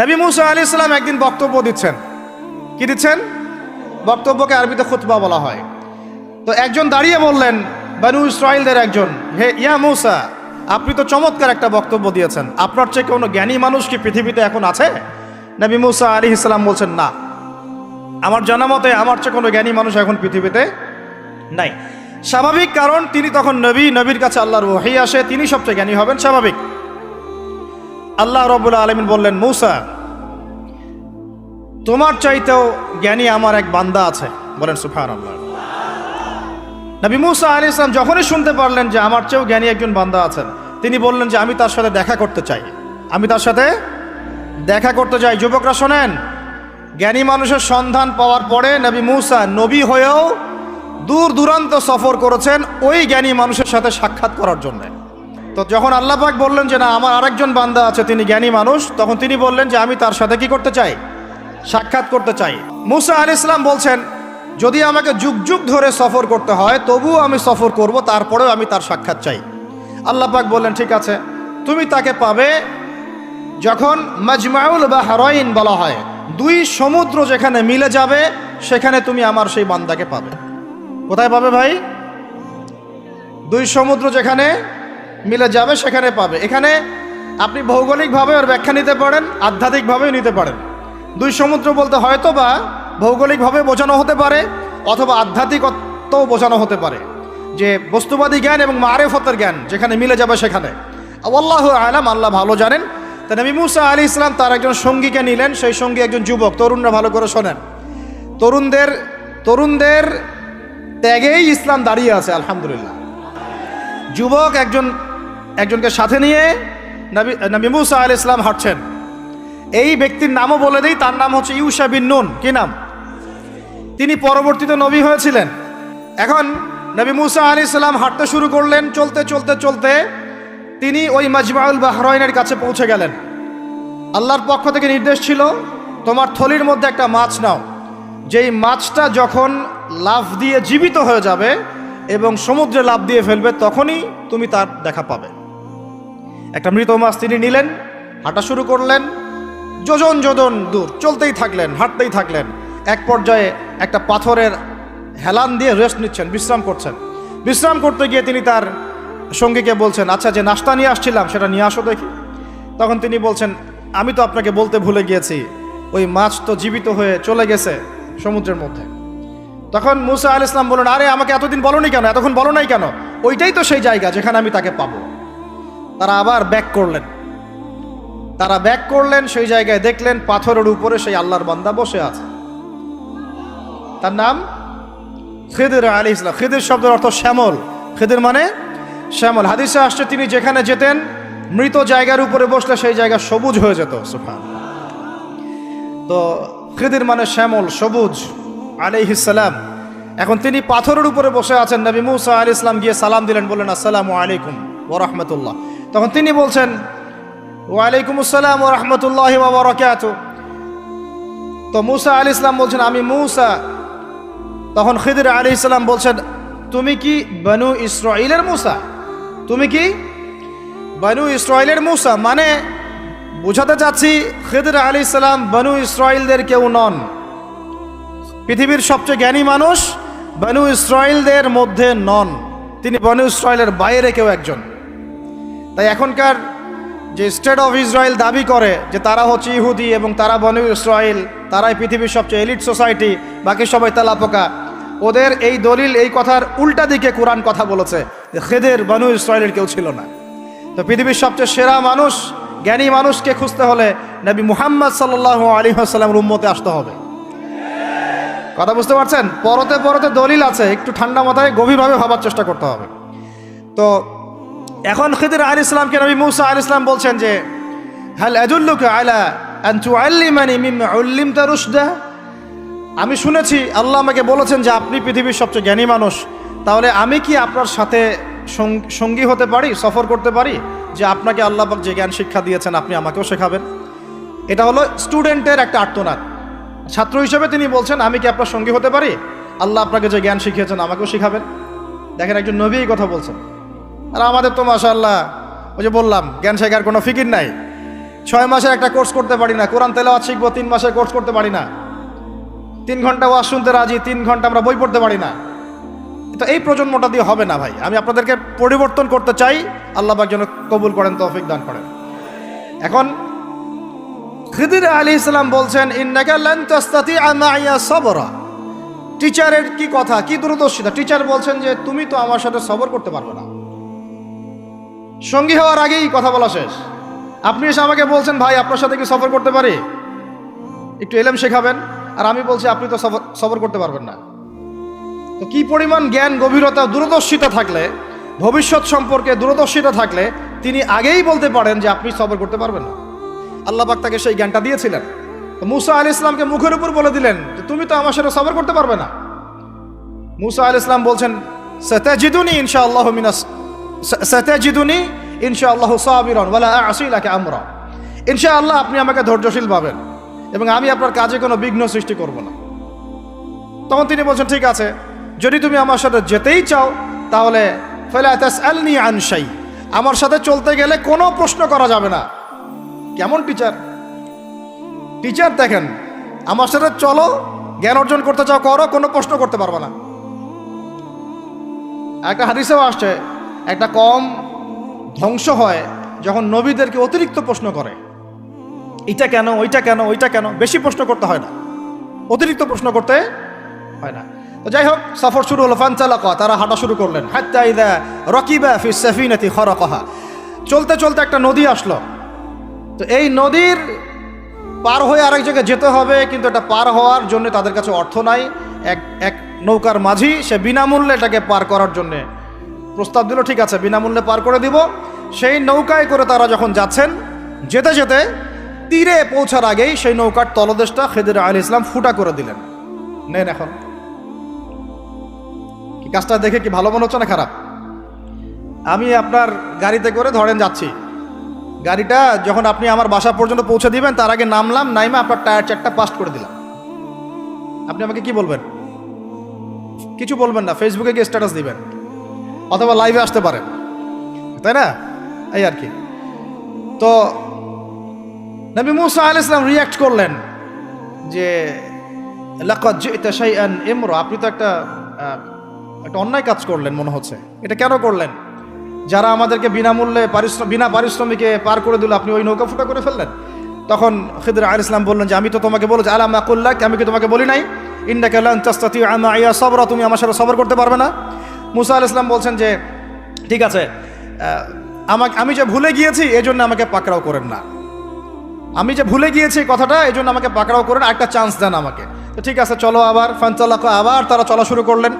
নবী মুসা আলি ইসলাম একদিন বক্তব্য দিচ্ছেন। কি দিচ্ছেন? বক্তব্যকে আরবিতে খুতবা বলা হয়। তো একজন দাঁড়িয়ে বললেন, বানু ইসরায়েলদের একজন, হে ইয়া মুসা, আপনি তো চমৎকার একটা বক্তব্য দিয়েছেন। আপনার চেয়ে কোনো জ্ঞানী মানুষ কি পৃথিবীতে এখন আছে? নবী মুসা আলী ইসলাম বলছেন, না। আমার জানা মতে আমার চেয়ে কোনো জ্ঞানী মানুষ এখন পৃথিবীতে নাই। স্বাভাবিক কারণ, তিনি তখন নবী, নবীর কাছে আল্লাহর ওহি আসে, তিনি সবচেয়ে জ্ঞানী হবেন, স্বাভাবিক। আল্লাহ রবুল্লা আলমিন বললেন, মৌসা, তোমার চাইতেও জ্ঞানী আমার এক বান্দা আছে। বলেন সুফান আল্লাহ নবী মুসা আলী ইসলাম যখনই শুনতে পারলেন যে আমার চেয়েও জ্ঞানী একজন বান্দা আছেন, তিনি বললেন যে, আমি তার সাথে দেখা করতে চাই। আমি তার সাথে দেখা করতে চাই। যুবকরা শোনেন, জ্ঞানী মানুষের সন্ধান পাওয়ার পরে নবী মুসা নবী হয়েও দূর দূরান্ত সফর করেছেন ওই জ্ঞানী মানুষের সাথে সাক্ষাৎ করার জন্য। তো যখন আল্লাহ পাক বললেন যে, না, আমার আরেকজন বান্দা আছে, তিনি জ্ঞানী মানুষ, তখন তিনি বললেন যে, আমি তার সাথে কি করতে চাই? সাক্ষাৎ করতে চাই। মুসা আলি ইসলাম বলছেন, যদি আমাকে যুগ যুগ ধরে সফর করতে হয়, তবুও আমি সফর করব, তারপরেও আমি তার সাক্ষাৎ চাই। আল্লাহ পাক বললেন, ঠিক আছে, তুমি তাকে পাবে যখন মাজমাউল বা হারইন বলা হয়। দুই সমুদ্র যেখানে মিলে যাবে, সেখানে তুমি আমার সেই বান্দাকে পাবে। কোথায় পাবে ভাই? দুই সমুদ্র যেখানে মিলে যাবে, সেখানে পাবে। এখানে আপনি ভৌগোলিকভাবে ওর ব্যাখ্যা নিতে পারেন, আধ্যাত্মিকভাবেও নিতে পারেন। দুই সমুদ্র বলতে হয়তো বা ভৌগোলিকভাবে বোঝানো হতে পারে, অথবা আধ্যাত্মিকত্বও বোঝানো হতে পারে। যে বস্তুবাদী জ্ঞান এবং মারেফতের জ্ঞান, যেখানে মিলে যাবে সেখানে। আল্লাহ আলাম, আল্লাহ ভালো জানেন। তা নবী মুসা আলী ইসলাম তার একজন সঙ্গীকে নিলেন, সেই সঙ্গী একজন যুবক। তরুণরা ভালো করে শোনেন। তরুণদের তরুণদের ত্যাগেই ইসলাম দাঁড়িয়ে আছে, আলহামদুলিল্লাহ। যুবক একজন একজনকে সাথে নিয়ে নবী মুসা আল ইসলাম হাঁটছেন। এই ব্যক্তির নামও বলে দিই, তার নাম হচ্ছে ইউসা বিন নুন। কি নাম? তিনি পরবর্তীতে নবী হয়েছিলেন। এখন নবী মুসা আলী ইসলাম হাঁটতে শুরু করলেন, চলতে চলতে চলতে তিনি ওই মাজমাউল বাহরাইনের কাছে পৌঁছে গেলেন। আল্লাহর পক্ষ থেকে নির্দেশ ছিল, তোমার থলির মধ্যে একটা মাছ নাও। যেই মাছটা যখন লাফ দিয়ে জীবিত হয়ে যাবে এবং সমুদ্রে লাফ দিয়ে ফেলবে, তখনই তুমি তার দেখা পাবে। একটা মৃত মাছ তিনি নিলেন, হাঁটা শুরু করলেন, যোজন যোজন দূর, চলতেই থাকলেন, হাঁটতেই থাকলেন। এক পর্যায়ে একটা পাথরের হেলান দিয়ে রেস্ট নিচ্ছেন, বিশ্রাম করছেন। বিশ্রাম করতে গিয়ে তিনি তার সঙ্গীকে বলছেন আচ্ছা যে নাস্তা নিয়ে আসছিলাম, সেটা নিয়ে আসো দেখি। তখন তিনি বলছেন, আমি তো আপনাকে বলতে ভুলে গিয়েছি, ওই মাছ তো জীবিত হয়ে চলে গেছে সমুদ্রের মধ্যে। তখন মুসা আল ইসলাম বললেন, আরে, আমাকে এতদিন বলো বলনি কেন? এতক্ষণ বলো নাই কেন? ওইটাই তো সেই জায়গা যেখানে আমি তাকে পাবো। তারা আবার ব্যাক করলেন। তারা ব্যাক করলেন, সেই জায়গায় দেখলেন পাথরের উপরে সেই আল্লাহর বান্দা বসে আছে। তার নাম খিদির আলী ইসলাম। খিদির শব্দের অর্থ শ্যামল। খিদির মানে শ্যামল। হাদিসে আসছে, তিনি যেখানে যেতেন, মৃত জায়গার উপরে বসলে সেই জায়গা সবুজ হয়ে যেত। সুফান তো খিদির মানে শ্যামল, সবুজ আলিহিসাল্লাম এখন তিনি পাথরের উপরে বসে আছেন। নবী মুসা আলী ইসলাম গিয়ে সালাম দিলেন, বললেন, আসসালামু আলাইকুম। ও রহমতুল্লাহ। তখন তিনি বলছেন, ওয়ালাইকুম আসসালাম ও রহমতুল্লাহ বরকাত তো মুসা আলী ইসলাম বলছেন, আমি মুসা। তখন খিদির আলী ইসলাম বলছেন, তুমি কি বনু ইসরাইলের মুসা? তুমি কি বনু ইসরাইলের মুসা? মানে বোঝাতে চাচ্ছি, খিদির আলী ইসলাম বনু ইসরাইলদের কেউ নন। পৃথিবীর সবচেয়ে জ্ঞানী মানুষ বনু ইসরায়েলদের মধ্যে নন। তিনি বনু ইসরায়েলের বাইরে কেউ একজন। তাই এখনকার যে স্টেট অফ ইসরায়েল দাবি করে যে তারা হচ্ছে ইহুদি এবং তারা বনু ইসরায়েল, তারাই পৃথিবীর সবচেয়ে এলিট সোসাইটি বাকি সবাই তেলাপোকা, ওদের এই দলিল, এই কথার উল্টা দিকে কোরআন কথা বলেছে যে খেদের বনু ইসরায়েলের কেউ ছিল না। তো পৃথিবীর সবচেয়ে সেরা মানুষ, জ্ঞানী মানুষকে খুঁজতে হলে নবী মুহাম্মদ সাল্লাহ আলী আসাল্লামের উম্মতে আসতে হবে। কথা বুঝতে পারছেন? পরতে পরতে দলিল আছে, একটু ঠান্ডা মাথায় গভীরভাবে ভাবার চেষ্টা করতে হবে। তো এখন খিদির আল ইসলামকে নবী মুসা আল ইসলাম বলছেন যে হ্যাল আজুল্লুক আলা আমি শুনেছি, আল্লাহ আমাকে বলেছেন যে, আপনি পৃথিবীর সবচেয়ে জ্ঞানী মানুষ। তাহলে আমি কি আপনার সাথে সঙ্গী হতে পারি, সফর করতে পারি? যে আপনাকে আল্লাহ যে জ্ঞান শিক্ষা দিয়েছেন, আপনি আমাকেও শেখাবেন। এটা হলো স্টুডেন্টের একটা আর্তনাদ। ছাত্র হিসেবে তিনি বলছেন, আমি কি আপনার সঙ্গী হতে পারি? আল্লাহ আপনাকে যে জ্ঞান শিখিয়েছেন, আমাকেও শিখাবেন। দেখেন একজন নবী কথা বলছেন। আর আমাদের তো মাশাআল্লাহ, ওই যে বললাম, জ্ঞান শেখার কোনো ফিকির নাই। ছয় মাসের একটা কোর্স করতে পারি না, কোরআন তেলাওয়াত শিখব, তিন মাসের কোর্স করতে পারি না। তিন ঘণ্টা ওয়াজ শুনতে রাজি, তিন ঘণ্টা আমরা বই পড়তে পারি না। তো এই প্রজন্মটা দিয়ে হবে না ভাই। আমি আপনাদেরকে পরিবর্তন করতে চাই, আল্লাহ যেন কবুল করেন, তৌফিক দান করেন। এখন, খিদির আলী ইসলাম বলছেন সবরা। টিচারের কি কথা, কি দূরদর্শিতা? টিচার বলছেন যে, তুমি তো আমার সাথে সবর করতে পারবে না। সঙ্গী হওয়ার আগেই কথা বলা শেষ। আপনি এসে আমাকে বলছেন, ভাই, আপনার সাথে কি সফর করতে পারি? একটু এলেম শেখাবেন। আর আমি বলছি, আপনি তো সফর সফর করতে পারবেন না। তো কি পরিমাণ জ্ঞান, গভীরতা, দূরদর্শিতা থাকলে, ভবিষ্যৎ সম্পর্কে দূরদর্শিতা থাকলে, তিনি আগেই বলতে পারেন যে আপনি সফর করতে পারবেন না। আল্লাহ পাক তাকে সেই জ্ঞানটা দিয়েছিলেন। মুসা আল ইসলামকে মুখের উপর বলে দিলেন যে, তুমি তো আমার সাথে সফর করতে পারবে না। মুসা আল ইসলাম বলছেন, সতাজিদুনি ইনশা আল্লাহ মিনাস সতাজিদুনি ইনশা আল্লাহ সাবিরন, ওয়ালা আসিলাকে আমরা। ইনশা আল্লাহ আপনি আমাকে ধৈর্যশীল পাবেন এবং আমি আপনার কাজে কোনো বিঘ্ন সৃষ্টি করব না। তখন তিনি বলছেন, ঠিক আছে, যদি তুমি আমার সাথে যেতেই চাও, তাহলে ফেলে আলনি আনসাই আমার সাথে চলতে গেলে কোনো প্রশ্ন করা যাবে না। কেমন টিচার? টিচার, দেখেন, আমার সাথে চলো, জ্ঞান অর্জন করতে চাও, করো, কোনো প্রশ্ন করতে পারবে না। একটা হাদিসেও আসছে একটা কম ধ্বংস হয় যখন নবীদেরকে অতিরিক্ত প্রশ্ন করে। এটা কেন, ওইটা কেন ওইটা কেন? বেশি প্রশ্ন করতে হয় না। অতিরিক্ত প্রশ্ন করতে হয় না। তো যাই হোক, সফর শুরু হলো ফানচালাকা তারা হাঁটা শুরু করলেন। হাত্তা ইদা রকিবা ফি চলতে চলতে একটা নদী আসলো। তো এই নদীর পার হয়ে আরেক জায়গায় যেতে হবে, কিন্তু এটা পার হওয়ার জন্য তাদের কাছে অর্থ নাই। এক এক নৌকার মাঝি, সে বিনামূল্যে এটাকে পার করার জন্য প্রস্তাব দিল, ঠিক আছে, বিনামূল্যে পার করে দিব। সেই নৌকায় করে তারা যখন যাচ্ছেন, যেতে যেতে তীরে পৌঁছার আগেই সেই নৌকার তলদেশটা খেদির আলী ইসলাম ফুটা করে দিলেন। নেন এখন। কি কাজটা দেখে কি ভালো মনে হচ্ছে না খারাপ? আমি আপনার গাড়িতে করে ধরেন যাচ্ছি। গাড়িটা যখন আপনি আমার বাসা পর্যন্ত পৌঁছে দিবেন, তার আগে নামলাম, নাইমে আপনার টায়ার চারটা পাস্ট করে দিলাম। আপনি আমাকে কি বলবেন? কিছু বলবেন না, ফেসবুকে গিয়ে স্ট্যাটাস দিবেন। অথবা লাইভে আসতে পারেন। তাই না? এই আর কি। তো নবী মুসা আল ইসলাম রিয়াক্ট করলেন যে ইমরা। আপনি তো একটা একটা অন্যায় কাজ করলেন মনে হচ্ছে। এটা কেন করলেন? যারা আমাদেরকে বিনামূল্যে পারিশ্রম, বিনা পারিশ্রমিকে পার করে দিল, আপনি ওই নৌকা ফুটা করে ফেললেন? তখন খিদর আল ইসলাম বললেন যে, আমি তো তোমাকে বলেছি আলাম আকুল্লাহ আমি কি তোমাকে বলি নাই? ইন্ডা কালান তাস্তাতি আমা সবরা, তুমি আমার সাথে সবর করতে পারবে না। মুসা আল ইসলাম বলছেন যে, ঠিক আছে আমাকে, আমি যে ভুলে গিয়েছি এই জন্য আমাকে পাকড়াও করেন না। আমি যে ভুলে গিয়েছি কথাটা এই জন্য আমাকে পাকড়াও করেন একটা চান্স দেন আমাকে। তো ঠিক আছে, চলো আবার ফানচালাক আবার তারা চলা শুরু করলেন।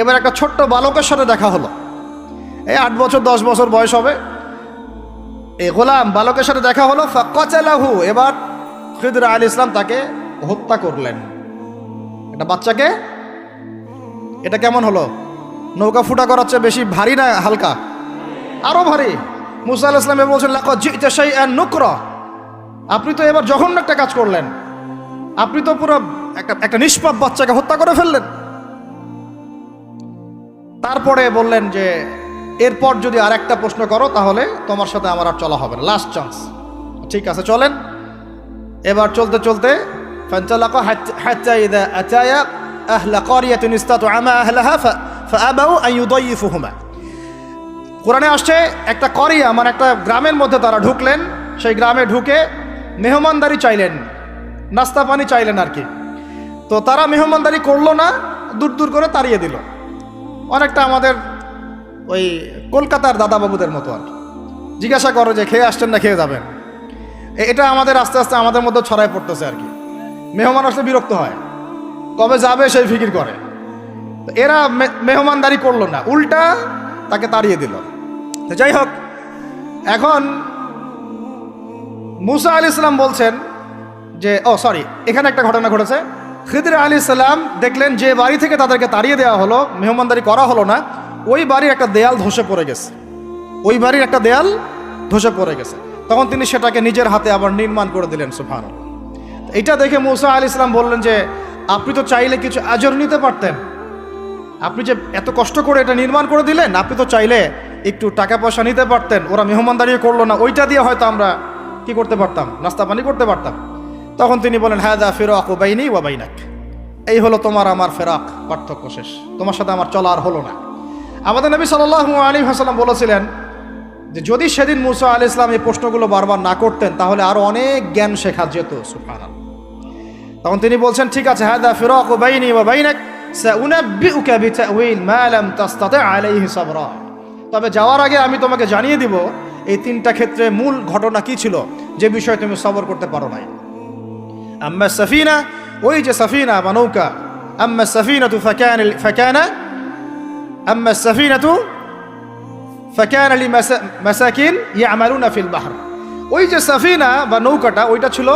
এবার একটা ছোট্ট বালকের সাথে দেখা হলো। এই আট বছর, দশ বছর বয়স হবে। এই গোলাম বালকের সাথে দেখা হলো, ফাকাতালাহু। এবার খিদর আল ইসলাম তাকে হত্যা করলেন। একটা বাচ্চাকে? এটা কেমন হলো? নৌকা ফুটা করার চেয়ে বেশি ভারী না হালকা? আরও ভারী। মুসা আল ইসলামে বলছেন সেই নুকরা। আপনি তো এবার জঘন্য একটা কাজ করলেন। আপনি তো পুরো একটা একটা নিষ্পাপ বাচ্চাকে হত্যা করে ফেললেন। তারপরে বললেন যে, এরপর যদি আর একটা প্রশ্ন করো, তাহলে তোমার সাথে আমার আর চলা হবে না। লাস্ট চান্স ঠিক আছে, চলেন। এবার চলতে চলতে فانطلق حتى حتى إذا أتايا أهل قرية استطعما أهلها ف- فأبوا أن يضيفهما কোরআনে আসছে একটা করিয়া মানে একটা গ্রামের মধ্যে তারা ঢুকলেন সেই গ্রামে ঢুকে মেহমানদারি চাইলেন নাস্তা পানি চাইলেন আর কি তো তারা মেহমানদারি করলো না দূর দূর করে তাড়িয়ে দিল অনেকটা আমাদের ওই কলকাতার দাদাবাবুদের মতো আর কি জিজ্ঞাসা করো যে খেয়ে আসছেন না খেয়ে যাবেন এ- এটা আমাদের আস্তে আস্তে আমাদের মধ্যে ছড়াই পড়তেছে আর কি মেহমান আসলে বিরক্ত হয়। কবে যাবে সেই ফিকির করে। এরা মেহমানদারি করল না, উল্টা তাকে তাড়িয়ে দিল। যাই হোক, এখন মুসা আলি ইসলাম বলছেন যে, ও সরি এখানে একটা ঘটনা ঘটেছে। খিদির আলী ইসলাম দেখলেন যে বাড়ি থেকে তাদেরকে তাড়িয়ে দেওয়া হলো, মেহমানদারি করা হলো না, ওই বাড়ির একটা দেয়াল ধসে পড়ে গেছে। ওই বাড়ির একটা দেয়াল ধসে পড়ে গেছে। তখন তিনি সেটাকে নিজের হাতে আবার নির্মাণ করে দিলেন সুফান এটা দেখে মুসা আলী ইসলাম বললেন যে, আপনি তো চাইলে কিছু আজর নিতে পারতেন। আপনি যে এত কষ্ট করে এটা নির্মাণ করে দিলেন, আপনি তো চাইলে একটু টাকা পয়সা নিতে পারতেন। ওরা মেহমানদারি করল না। ওইটা দিয়ে হয়তো আমরা কি করতে পারতাম? নাস্তা পানি করতে পারতাম। তখন তিনি বলেন হ্যাঁ দা ফেরাক ও বাইনি ওয়া বাইনাক। এই হলো তোমার আমার ফেরাক পার্থক্য শেষ। তোমার সাথে আমার চলা আর হলো না। আমাদের নবী সাল্লাহ আলী হাসালাম বলেছিলেন যে, যদি সেদিন মুসা আলি ইসলাম এই প্রশ্নগুলো বারবার না করতেন, তাহলে আরও অনেক জ্ঞান শেখা যেত সুফান তখন তিনি বলছেন, ঠিক আছে হ্যাঁ দা ফিরাক ও বাইনি ওয়া বাইনাক, সাউনাব্বিউকা বিতাউইল মা লাম তাস্তাতি আলাইহি সাবরা। তবে যাওয়ার আগে আমি তোমাকে জানিয়ে দিব, এই তিনটা ক্ষেত্রে মূল ঘটনা কি ছিল, যে বিষয়ে তুমি সবর করতে পারো নাই। আম্মা সাফিনা, ওই যে সাফিনা বা নৌকা আম্মা সাফিনা তু ফাকান, ফাকানা, আম্মা সাফিনা তু ফাকান আলি মাসাকিন ইয়ামালুনা ফিল বাহর। ওই যে সাফিনা বা নৌকাটা, ওইটা ছিল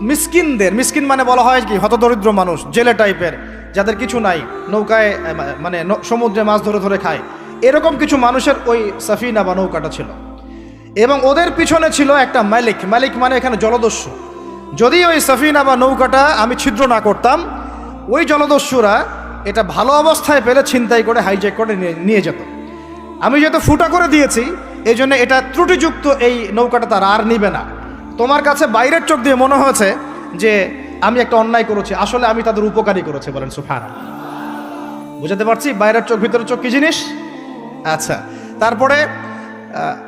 মিসকিনদের, মিসকিন মানে বলা হয় কি? হতদরিদ্র মানুষ, জেলে টাইপের, যাদের কিছু নাই, নৌকায় মানে সমুদ্রে মাছ ধরে ধরে খায়। এরকম কিছু মানুষের ওই সাফিনা বা নৌকাটা ছিল। এবং ওদের পিছনে ছিল একটা মালিক। মালিক মানে এখানে জলদস্যু। যদি ওই সাফিনা বা নৌকাটা আমি ছিদ্র না করতাম, ওই জলদস্যুরা এটা ভালো অবস্থায় পেলে ছিনতাই করে হাইজ্যাক করে নিয়ে- যেত। আমি যেহেতু ফুটা করে দিয়েছি এই জন্য এটা ত্রুটিযুক্ত এই নৌকাটা তারা আর নিবে না। তোমার কাছে বাইরের চোখ দিয়ে মনে হয়েছে যে আমি একটা অন্যায় করেছি আসলে আমি তাদের উপকারী করেছি বলেন সুফান বুঝাতে পারছি বাইরের চোখ ভিতরের চোখ কি জিনিস আচ্ছা তারপরে আহ,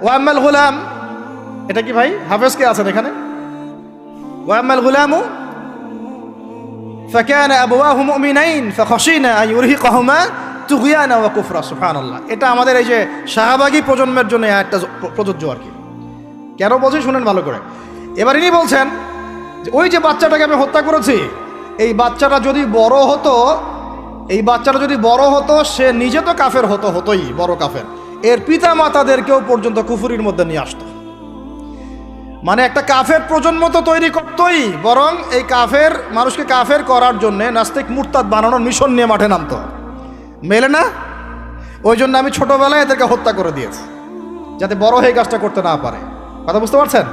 ওয়াম্মাল গুলাম এটা কি ভাই হাফেজ কে আছেন এখানে ওয়াম্মাল গুলামু فكان أبواه مؤمنين فخشينا أن يرهقهما তুগিয়ানা ওয়া কুফরা সুবহানাল্লাহ এটা আমাদের এই যে শাহবাগী প্রজন্মের জন্য একটা প্র- প্রযোজ্য আর কি কেন বলছি শুনেন ভালো করে এবার ইনি বলছেন যে ওই যে বাচ্চাটাকে আমি হত্যা করেছি, এই বাচ্চাটা যদি বড় হতো, এই বাচ্চাটা যদি বড় হতো, সে নিজে তো কাফের হতো, হতোই বড় কাফের। এর পিতা মাতাদেরকেও পর্যন্ত কুফুরির মধ্যে নিয়ে আসতো। মানে একটা কাফের প্রজন্ম তো তৈরি করতোই, বরং এই কাফের, মানুষকে কাফের করার জন্য নাস্তিক মুরতাদ বানানোর মিশন নিয়ে মাঠে নামতো। মেলে না? ওই জন্য আমি ছোটবেলায় এদেরকে হত্যা করে দিয়েছি, যাতে বড় হয়ে কাজটা করতে না পারে। কথা বুঝতে পারছেন?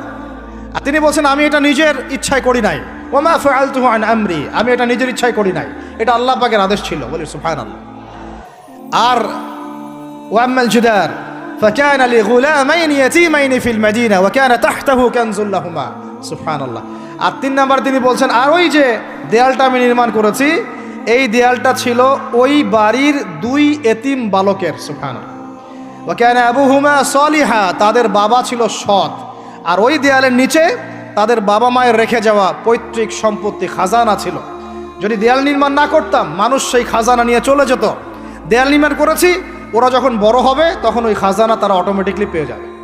আর তিনি বলছেন আমি এটা নিজের ইচ্ছায় করি নাই ওমা ফালতু আন আমরি আমি এটা নিজের ইচ্ছায় করি নাই এটা আল্লাহ পাকের আদেশ ছিল বলি সুবহানাল্লাহ আর واما الجدار فكان لغلامين يتيمين في المدينه وكان تحته كنز لهما سبحان الله আর তিন নাম্বার তিনি বলছেন আর ওই যে দেয়ালটা আমি নির্মাণ করেছি এই দেয়ালটা ছিল ওই বাড়ির দুই এতিম বালকের সুফান ওয়াকানা আবুহুমা সলিহা তাদের বাবা ছিল সৎ আর ওই দেয়ালের নিচে তাদের বাবা মায়ের রেখে যাওয়া পৈতৃক সম্পত্তি খাজানা ছিল। যদি দেয়াল নির্মাণ না করতাম, মানুষ সেই খাজানা নিয়ে চলে যেত। দেয়াল নির্মাণ করেছি, ওরা যখন বড় হবে, তখন ওই খাজানা তারা অটোমেটিকলি পেয়ে যাবে।